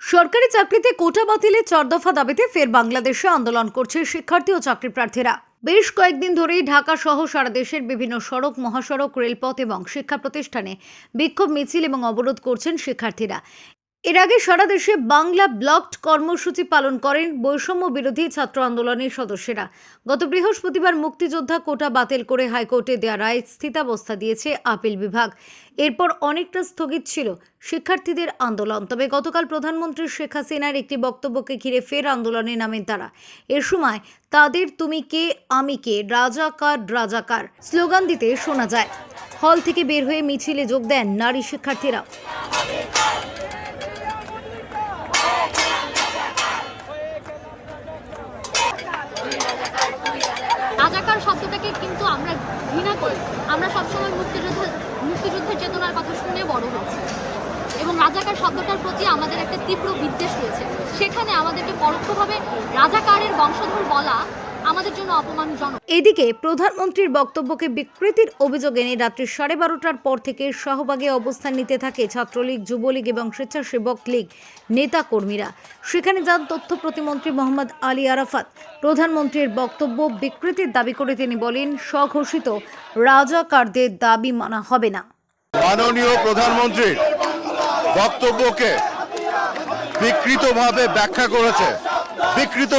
সরকারি চাকরিতে কোটা বাতিলে চার দফা দাবিতে ফের বাংলাদেশে আন্দোলন করছে শিক্ষার্থী ও চাকরি প্রার্থীরা। বেশ কয়েকদিন ধরেই ঢাকা সহ সারা দেশের বিভিন্ন সড়ক, মহাসড়ক, রেলপথ এবং শিক্ষা প্রতিষ্ঠানে বিক্ষোভ মিছিল এবং অবরোধ করছেন শিক্ষার্থীরা। এর আগে সারা দেশে বাংলা ব্লকড কর্মসূচি পালন করেন বৈষম্য বিরোধী ছাত্র আন্দোলনের সদস্যরা। গত বৃহস্পতিবার মুক্তিযোদ্ধা কোটা বাতিল করে হাইকোর্টে দেওয়া রায় স্থিতাবস্থা দিয়েছে আপিল বিভাগ। এরপর অনেকটা স্থগিত ছিল শিক্ষার্থীদের আন্দোলন। তবে গতকাল প্রধানমন্ত্রী শেখ হাসিনার একটি বক্তব্যকে ঘিরে ফের আন্দোলনে নামেন তারা। এ সময়, তাদের তুমি কে, আমি কে, রাজাকার রাজাকার স্লোগান দিতে শোনা যায়। হল থেকে বের হয়ে মিছিলে যোগ দেন নারী শিক্ষার্থীরা রাজাকার শব্দটাকে কিন্তু আমরা ঘৃণা করি। আমরা সবসময় মুক্তিযুদ্ধ, মুক্তিযুদ্ধের চেতনার কথা শুনে বড় হয়েছি এবং রাজাকার শব্দটার প্রতি আমাদের একটা তীব্র বিদ্বেষ রয়েছে। সেখানে আমাদেরকে পরোক্ষভাবে রাজাকারের বংশধর বলা আমাদের জন্য অপমানজনক। এদিকে প্রধানমন্ত্রীর বক্তব্যকে বিকৃতির অভিযোগ এনে রাত্রি সাড়ে বারোটার পর থেকে শাহবাগে অবস্থান নিতে থাকে ছাত্রলীগ যুবলীগ এবং স্বেচ্ছাসেবক লীগ নেতা কর্মীরা সেখানে যান তথ্য প্রতিমন্ত্রী মোহাম্মদ আলী আরাফাত। প্রধানমন্ত্রীর বক্তব্য বিকৃতির দাবি করে তিনি বলেন স্বঘোষিত রাজাকারদের দাবি মানা হবে না। মাননীয় প্রধানমন্ত্রীর বক্তব্যকে বিকৃতভাবে ব্যাখ্যা করেছে বিকৃত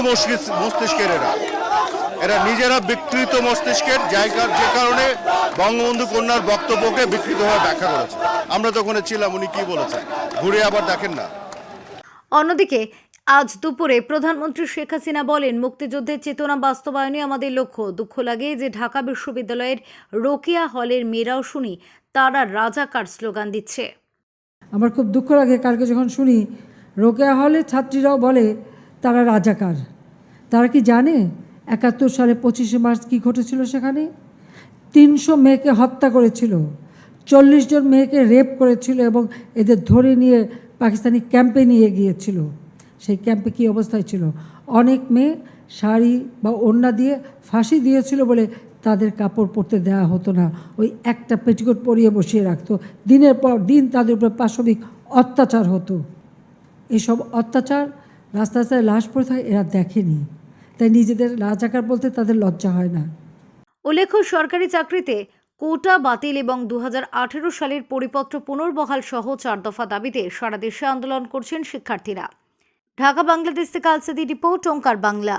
মস্তিষ্কের এরা। এরা নিজেরা বিকৃত মস্তিষ্কের জায়গার যে কারণে বঙ্গবন্ধু কন্যার বক্তব্যকে বিকৃতভাবে ব্যাখ্যা করেছে। আমরা তো ওখানে ছিলাম উনি কি বলেছেন ঘুরে আবার দেখেন না। অন্যদিকে আজ দুপুরে প্রধানমন্ত্রী শেখ হাসিনা বলেন মুক্তিযুদ্ধের চেতনা বাস্তবায়নে আমাদের লক্ষ্য। দুঃখ লাগে যে ঢাকা বিশ্ববিদ্যালয়ের রোকেয়া হলের মেয়েরাও শুনি তারা রাজাকার স্লোগান দিচ্ছে। আমার খুব দুঃখ লাগে কালকে যখন শুনি রোকেয়া হলে ছাত্রীরাও বলে তারা রাজাকার। তারা কি জানে? একাত্তর সালে পঁচিশে মার্চ কী ঘটেছিল সেখানে? তিনশো মেয়েকে হত্যা করেছিল, চল্লিশ জন মেয়েকে রেপ করেছিল এবং এদের ধরে নিয়ে পাকিস্তানি ক্যাম্পে নিয়ে গিয়েছিল। সেই ক্যাম্পে কী অবস্থায় ছিল? অনেক মেয়ে শাড়ি বা ওড়না দিয়ে ফাঁসি দিয়েছিল বলে তাদের কাপড় পরতে দেওয়া হতো না। ওই একটা পেটিকোট পরিয়ে বসিয়ে রাখতো। দিনের পর দিন তাদের উপর পাশবিক অত্যাচার হতো। এসব অত্যাচার রাস্তা রাস্তায় লাশ পড়ে থাকে, এরা দেখেনি। তাই নিজেদের রাজাকার বলতে তাদের লজ্জা হয় না। উল্লেখ্য, সরকারি চাকরিতে কোটা বাতিল এবং দু হাজার আঠেরো সালের পরিপত্র পুনর্বহাল সহ চার দফা দাবিতে সারা দেশে আন্দোলন করছেন শিক্ষার্থীরা। ঢাকা, বাংলাদেশ থেকে আলসাদি রিপোর্ট, ওঙ্কার বাংলা।